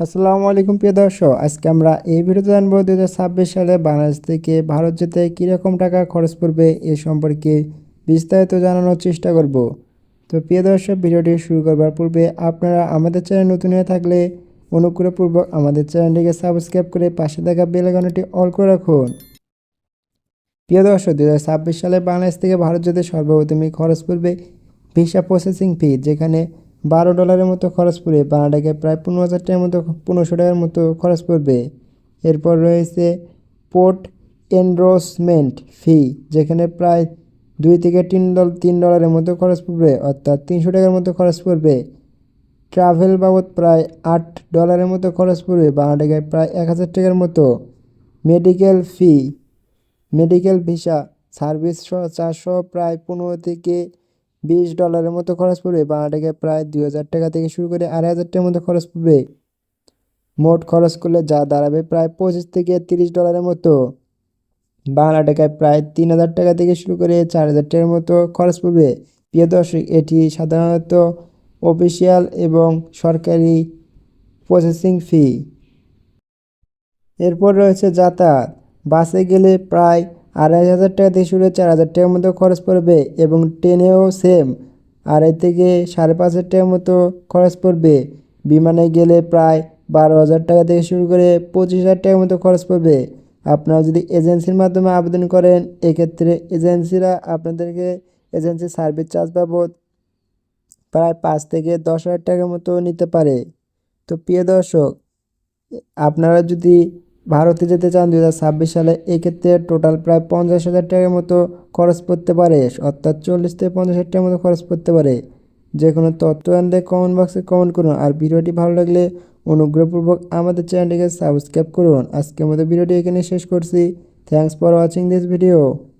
আসসালামু আলাইকুম, প্রিয় দর্শক। আজকে আমরা এই ভিডিওতে জানব দু হাজার ছাব্বিশ সালে বাংলাদেশ থেকে ভারত যেতে কীরকম টাকা খরচ পড়বে এ সম্পর্কে বিস্তারিত জানানোর চেষ্টা করব। তো প্রিয় দর্শক, ভিডিওটি শুরু করবার পূর্বে আপনারা আমাদের চ্যানেল নতুন হয়ে থাকলে অনুগ্রহপূর্বক আমাদের চ্যানেলটিকে সাবস্ক্রাইব করে পাশে থাকা বেল আইকনটি অল করে রাখুন। প্রিয় দর্শক দু হাজার ছাব্বিশ সালে বাংলাদেশ থেকে ভারত যেতে সর্বপ্রথমে খরচ পড়বে ভিসা প্রসেসিং ফি, যেখানে বারো ডলারের মতো খরচ পড়বে বাংলা টাকায় প্রায় পনেরো হাজার টাকার মতো, পনেরোশো টাকার মতো খরচ পড়বে। এরপর রয়েছে পোর্ট এনরোসমেন্ট ফি, যেখানে প্রায় দুই থেকে তিন ডল, তিন ডলারের মতো খরচ পড়বে, অর্থাৎ তিনশো টাকার মতো খরচ পড়বে। ট্রাভেল বাবদ প্রায় আট ডলারের মতো খরচ পড়বে বাংলা টাকায় প্রায় এক হাজার টাকার মতো। Medical fee, medical visa service সহ চারশো প্রায় পনেরো থেকে বিশ ডলারের মতো খরচ পড়বে। বাংলা টাকায় প্রায় দুই হাজার টাকা থেকে শুরু করে আড়াই হাজার টাকার মতো খরচ পড়বে। মোট খরচ করলে যা দাঁড়াবে প্রায় পঁচিশ থেকে তিরিশ ডলারের মতো। বাংলা টাকায় প্রায় তিন হাজার টাকা থেকে শুরু করে চার হাজার টাকার মতো খরচ পড়বে। প্রিয় দর্শক, এটি সাধারণত অফিসিয়াল এবং সরকারি প্রসেসিং ফি। এরপর রয়েছে যাতায়াত। বাসে গেলে প্রায় আড়াই হাজার টাকা থেকে শুরু চার হাজার টাকার মতো খরচ পড়বে এবং ট্রেনেও সেম আড়াই থেকে সাড়ে পাঁচ হাজার টাকার মতো খরচ পড়বে। বিমানে গেলে প্রায় বারো হাজার টাকা থেকে শুরু করে পঁচিশ হাজার টাকার মতো খরচ পড়বে। আপনারা যদি এজেন্সির মাধ্যমে আবেদন করেন, এক্ষেত্রে এজেন্সিরা আপনাদেরকে এজেন্সি সার্ভিস চার্জ বাবদ প্রায় পাঁচ থেকে দশ হাজার টাকার মতো নিতে পারে। তো প্রিয় দর্শক, আপনারা যদি ভারতে যেতে চান দু হাজার ছাব্বিশ সালে, এক্ষেত্রে টোটাল প্রায় পঞ্চাশ হাজার টাকার মতো খরচ পড়তে পারে, অর্থাৎ চল্লিশ থেকে পঞ্চাশ হাজার টাকার মতো খরচ পড়তে পারে। যে কোনো তথ্য আনতে কমেন্ট বক্সে কমেন্ট করুন, আর ভিডিওটি ভালো লাগলে অনুগ্রহপূর্বক আমাদের চ্যানেলটিকে সাবস্ক্রাইব করুন। আজকের মতো ভিডিওটি এখানে শেষ করছি। Thanks for watching this video